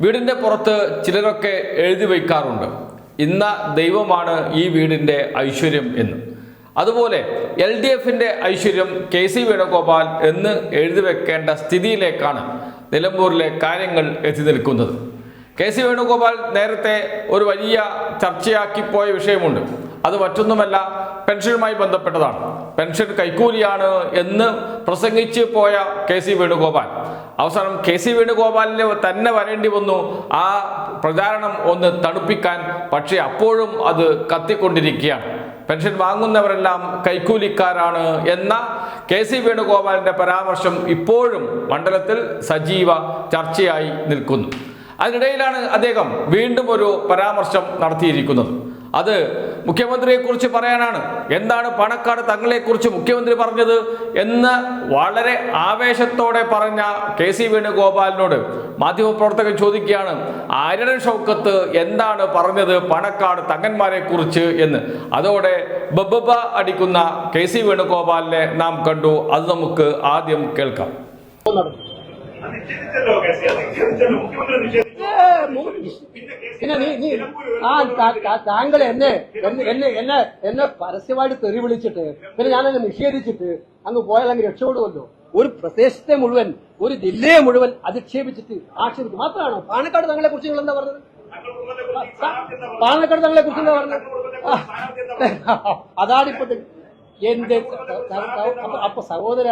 വീടിന്റെ പുറത്ത് ചിലരൊക്കെ എഴുതി വയ്ക്കാറുണ്ട്. ഇന്ന ദൈവമാണ് ഈ വീടിന്റെ ഐശ്വര്യം എന്ന്. അതുപോലെ എൽ ഡി എഫിന്റെ ഐശ്വര്യം കെ സി വേണുഗോപാൽ എന്ന് എഴുതി വെക്കേണ്ട സ്ഥിതിയിലേക്കാണ് നിലമ്പൂരിലെ കാര്യങ്ങൾ എത്തി നിൽക്കുന്നത്. കെ സി വേണുഗോപാൽ നേരത്തെ ഒരു വലിയ ചർച്ചയാക്കി പോയ വിഷയമുണ്ട്. അത് മറ്റൊന്നുമല്ല പെൻഷനുമായി ബന്ധപ്പെട്ടതാണ്. പെൻഷൻ കൈക്കൂലിയാണ് എന്ന് പ്രസംഗിച്ച് പോയ കെ സി വേണുഗോപാൽ. അവസാനം കെ സി വേണുഗോപാലിന് തന്നെ വരേണ്ടി വന്നു. ആ പ്രചാരണം ഒന്ന് തണുപ്പിക്കാൻ പക്ഷേ അപ്പോഴും അത് കത്തിക്കൊണ്ടിരിക്കുകയാണ്. പെൻഷൻ വാങ്ങുന്നവരെല്ലാം കൈക്കൂലിക്കാരാണ് എന്ന കെ സി വേണുഗോപാലിന്റെ പരാമർശം ഇപ്പോഴും മണ്ഡലത്തിൽ സജീവ ചർച്ചയായി നിൽക്കുന്നു. അതിനിടയിലാണ് അദ്ദേഹം വീണ്ടും ഒരു പരാമർശം നടത്തിയിരിക്കുന്നത്. അത് മുഖ്യമന്ത്രിയെക്കുറിച്ച് പറയാനാണ്. എന്താണ് പണക്കാട് തങ്ങളെക്കുറിച്ച് മുഖ്യമന്ത്രി പറഞ്ഞത്? എന്ന് വളരെ ആവേശത്തോടെ പറഞ്ഞ കെ സി വേണുഗോപാലിനോട് മാധ്യമപ്രവർത്തകൻ ചോദിക്കുകയാണ്. ആര്യടൻ ഷൗക്കത്ത് എന്താണ് പറഞ്ഞത് പണക്കാട് തങ്ങന്മാരെ കുറിച്ച് എന്ന്. അതോടെ ബബബ അടിക്കുന്ന കെ സി വേണുഗോപാലിനെ നാം കണ്ടു. അത് നമുക്ക് ആദ്യം കേൾക്കാം. നീ നീ ആ താങ്കൾ എന്നെ എന്നെ എന്നെ എന്നെ പരസ്യമായിട്ട് തെറി വിളിച്ചിട്ട് പിന്നെ ഞാൻ അങ്ങ് നിഷേധിച്ചിട്ട് അങ്ങ് പോയാൽ അങ്ങ് രക്ഷപ്പെടുമല്ലോ ഒരു പ്രദേശത്തെ മുഴുവൻ ഒരു ജില്ലയെ മുഴുവൻ അധിക്ഷേപിച്ചിട്ട് ആക്ഷേപിച്ചു മാത്രമാണോ? പാണക്കാട് തങ്ങളെ കുറിച്ച് നിങ്ങൾ എന്താ പറഞ്ഞത്? എന്താ പാണക്കാട് തങ്ങളെ കുറിച്ച് എന്താ പറഞ്ഞത്? അതാണിപ്പോ അപ്പൊ അപ്പൊ സഹോദര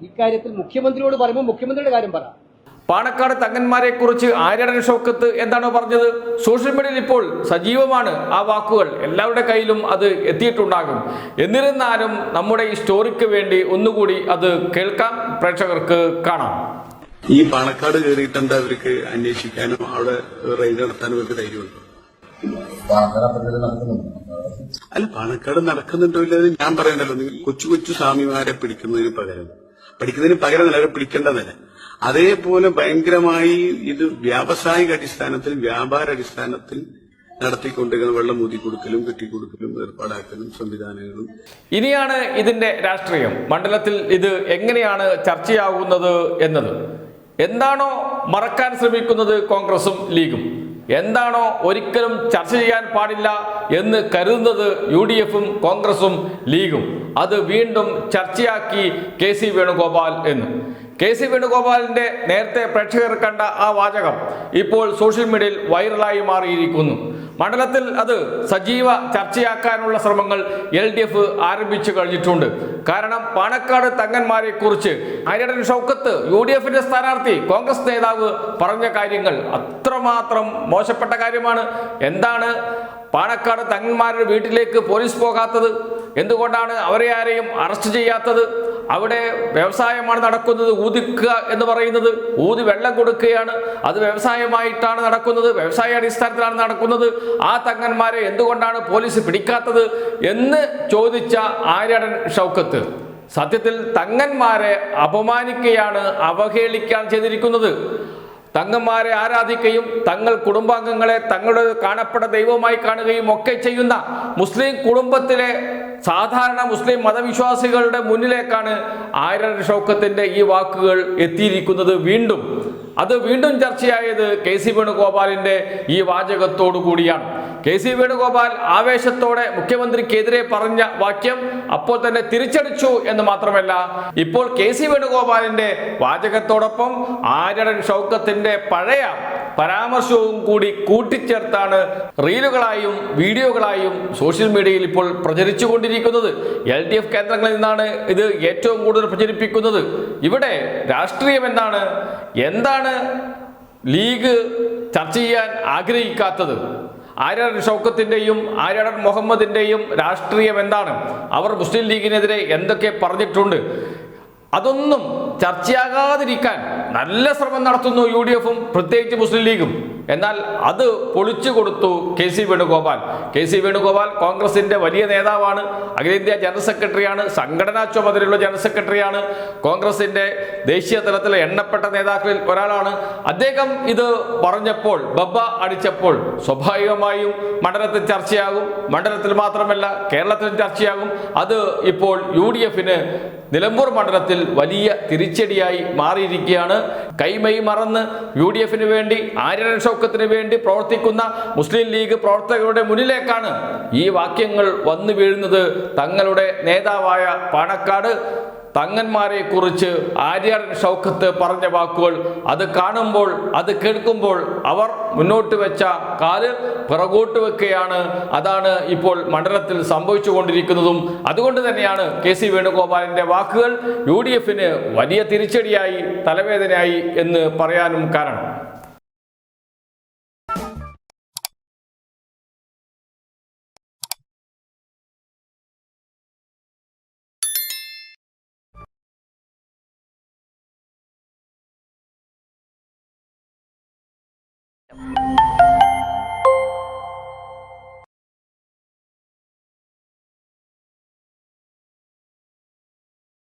ഇക്കാര്യത്തിൽ മുഖ്യമന്ത്രിയോട് പറയുമ്പോൾ മുഖ്യമന്ത്രിയുടെ കാര്യം പറ. പാണക്കാട് തങ്ങന്മാരെ കുറിച്ച് ആര്യടൻ ഷോക്കത്ത് എന്താണ് പറഞ്ഞത്? സോഷ്യൽ മീഡിയയിൽ ഇപ്പോൾ സജീവമാണ് ആ വാക്കുകൾ. എല്ലാവരുടെ കയ്യിലും അത് എത്തിയിട്ടുണ്ടാകും. എന്നിരുന്നാലും നമ്മുടെ ഈ സ്റ്റോറിക്ക് വേണ്ടി ഒന്നുകൂടി അത് കേൾക്കാം. പ്രേക്ഷകർക്ക് കാണാം. ഈ പാണക്കാട് കയറിയിട്ട് എന്താ അവർക്ക് അന്വേഷിക്കാനും അവിടെ റെയ്ഡ് നടത്താനും അവർക്ക് ധൈര്യമുണ്ടോ? അല്ല പാണക്കാട് നടക്കുന്നുണ്ടോ ഇല്ല ഞാൻ പറയണ്ടല്ലോ. കൊച്ചു കൊച്ചു സ്വാമിമാരെ പിടിക്കുന്നതിന് പകരം. പഠിക്കുന്നതിന് പകരം നിലവിൽ പിടിക്കേണ്ടതല്ല? അതേപോലെ ഭയങ്കരമായി ഇത് വ്യാവസായിക അടിസ്ഥാനത്തിൽ വ്യാപാര അടിസ്ഥാനത്തിൽ നടത്തിക്കൊണ്ടിരിക്കുന്ന വെള്ളം ഊതി കൊടുക്കലും കെട്ടിക്കൊടുക്കലും ഏർപ്പാടാക്കലും സംവിധാനങ്ങളും. ഇനിയാണ് ഇതിന്റെ രാഷ്ട്രീയം. മണ്ഡലത്തിൽ ഇത് എങ്ങനെയാണ് ചർച്ചയാകുന്നത് എന്നത്. എന്താണോ മറക്കാൻ ശ്രമിക്കുന്നത് കോൺഗ്രസും ലീഗും. എന്താണോ ഒരിക്കലും ചർച്ച ചെയ്യാൻ പാടില്ല എന്ന് കരുതുന്നത് യു ഡി എഫും കോൺഗ്രസും ലീഗും. അത് വീണ്ടും ചർച്ചയാക്കി കെ സി വേണുഗോപാൽ എന്ന്. കെ സി വേണുഗോപാലിന്റെ നേരത്തെ പ്രേക്ഷകർ കണ്ട ആ വാചകം ഇപ്പോൾ സോഷ്യൽ മീഡിയയിൽ വൈറലായി മാറിയിരിക്കുന്നു. മണ്ഡലത്തിൽ അത് സജീവ ചർച്ചയാക്കാനുള്ള ശ്രമങ്ങൾ എൽ ഡി എഫ് ആരംഭിച്ചു കഴിഞ്ഞിട്ടുണ്ട്. കാരണം പാണക്കാട് തങ്ങന്മാരെ കുറിച്ച് അരിയടൻ ഷൗക്കത്ത് യു ഡി എഫിന്റെ സ്ഥാനാർത്ഥി കോൺഗ്രസ് നേതാവ് പറഞ്ഞ കാര്യങ്ങൾ അത്രമാത്രം മോശപ്പെട്ട കാര്യമാണ്. എന്താണ് പാണക്കാട് തങ്ങന്മാരുടെ വീട്ടിലേക്ക് പോലീസ് പോകാത്തത്? എന്തുകൊണ്ടാണ് അവരെ ആരെയും അറസ്റ്റ് ചെയ്യാത്തത്? അവിടെ വ്യവസായമാണ് നടക്കുന്നത് ഊതിക്കുക എന്ന് പറയുന്നത്. ഊതി വെള്ളം കൊടുക്കുകയാണ്. അത് വ്യവസായമായിട്ടാണ് നടക്കുന്നത് വ്യവസായ അടിസ്ഥാനത്തിലാണ് നടക്കുന്നത്. ആ തങ്ങന്മാരെ എന്തുകൊണ്ടാണ് പോലീസ് പിടിക്കാത്തത് എന്ന് ചോദിച്ച ആര്യടൻ ഷൗക്കത്ത്. സത്യത്തിൽ തങ്ങന്മാരെ അപമാനിക്കുകയാണ് അവഹേളിക്കാൻ ചെയ്തിരിക്കുന്നത്. തങ്ങന്മാരെ ആരാധിക്കുകയും തങ്ങൾ കുടുംബാംഗങ്ങളെ തങ്ങളുടെ കാണപ്പെട്ട ദൈവമായി കാണുകയും ഒക്കെ ചെയ്യുന്ന മുസ്ലിം കുടുംബത്തിലെ സാധാരണ മുസ്ലിം മതവിശ്വാസികളുടെ മുന്നിലേക്കാണ് ആയിരം ഷൗക്കത്തിന്റെ ഈ വാക്കുകൾ എത്തിയിരിക്കുന്നത്. വീണ്ടും അത് വീണ്ടും ചർച്ചയായത് കെ സി വേണുഗോപാലിന്റെ ഈ വാചകത്തോടു കൂടിയാണ്. കെ സി വേണുഗോപാൽ ആവേശത്തോടെ മുഖ്യമന്ത്രിക്കെതിരെ പറഞ്ഞ വാക്യം അപ്പോൾ തന്നെ തിരിച്ചടിച്ചു എന്ന് മാത്രമല്ല ഇപ്പോൾ കെ സി വേണുഗോപാലിന്റെ വാചകത്തോടൊപ്പം ആര്യടൻ ഷൗക്കത്തിന്റെ പഴയ പരാമർശവും കൂടി കൂട്ടിച്ചേർത്താണ് റീലുകളായും വീഡിയോകളായും സോഷ്യൽ മീഡിയയിൽ ഇപ്പോൾ പ്രചരിച്ചുകൊണ്ടിരിക്കുന്നത്. എൽ ഡി എഫ് കേന്ദ്രങ്ങളിൽ നിന്നാണ് ഇത് ഏറ്റവും കൂടുതൽ പ്രചരിപ്പിക്കുന്നത്. ഇവിടെ രാഷ്ട്രീയം എന്താണ്? എന്താണ് ലീഗ് ചർച്ച ചെയ്യാൻ ആഗ്രഹിക്കാത്തത്? ആര്യാടൻ ഷൗക്കത്തിന്റെയും ആര്യാടൻ മുഹമ്മദിന്റെയും രാഷ്ട്രീയം എന്താണ്? അവർ മുസ്ലിം ലീഗിനെതിരെ എന്തൊക്കെ പറഞ്ഞിട്ടുണ്ട്? അതൊന്നും ചർച്ചയാകാതിരിക്കാൻ നല്ല ശ്രമം നടത്തുന്നു യു ഡി എഫും പ്രത്യേകിച്ച് മുസ്ലിം ലീഗും. എന്നാൽ അത് പൊളിച്ചു കൊടുത്തു K C Venugopal. K C Venugopal കോൺഗ്രസിന്റെ വലിയ നേതാവാണ്. അഖിലേന്ത്യാ ജനറൽ സെക്രട്ടറിയാണ്. സംഘടനാ ചുമതലയുള്ള ജനറൽ സെക്രട്ടറിയാണ്. കോൺഗ്രസിന്റെ ദേശീയ തലത്തിലെ എണ്ണപ്പെട്ട നേതാക്കളിൽ ഒരാളാണ്. അദ്ദേഹം ഇത് പറഞ്ഞപ്പോൾ ബബ്ബ അടിച്ചപ്പോൾ സ്വാഭാവികമായും മണ്ഡലത്തിൽ ചർച്ചയാകും. മണ്ഡലത്തിൽ മാത്രമല്ല കേരളത്തിൽ ചർച്ചയാകും. അത് ഇപ്പോൾ യു ഡി എഫിന് നിലമ്പൂർ മണ്ഡലത്തിൽ വലിയ തിരിച്ചടിയായി മാറിയിരിക്കുകയാണ്. കൈമൈ മറന്ന് യു ഡി എഫിന് വേണ്ടി ആര്യൻ ഷൗക്കത്തിന് വേണ്ടി പ്രവർത്തിക്കുന്ന മുസ്ലിം ലീഗ് പ്രവർത്തകരുടെ മുന്നിലേക്കാണ് ഈ വാക്യങ്ങൾ വന്നു വീഴുന്നത്. തങ്ങളുടെ നേതാവായ പാണക്കാട് തങ്ങന്മാരെ കുറിച്ച് ആര്യൻ ഷൗക്കത്ത് പറഞ്ഞ വാക്കുകൾ അത് കാണുമ്പോൾ അത് കേൾക്കുമ്പോൾ അവർ മുന്നോട്ട് വെച്ച കാൽ പിറകോട്ട് വെക്കുകയാണ്. അതാണ് ഇപ്പോൾ മണ്ഡലത്തിൽ സംഭവിച്ചുകൊണ്ടിരിക്കുന്നതും. അതുകൊണ്ട് തന്നെയാണ് കെ സി വേണുഗോപാലിന്റെ വാക്കുകൾ യു ഡി എഫിന് വലിയ തിരിച്ചടിയായി തലവേദനയായി എന്ന് പറയാനും കാരണം.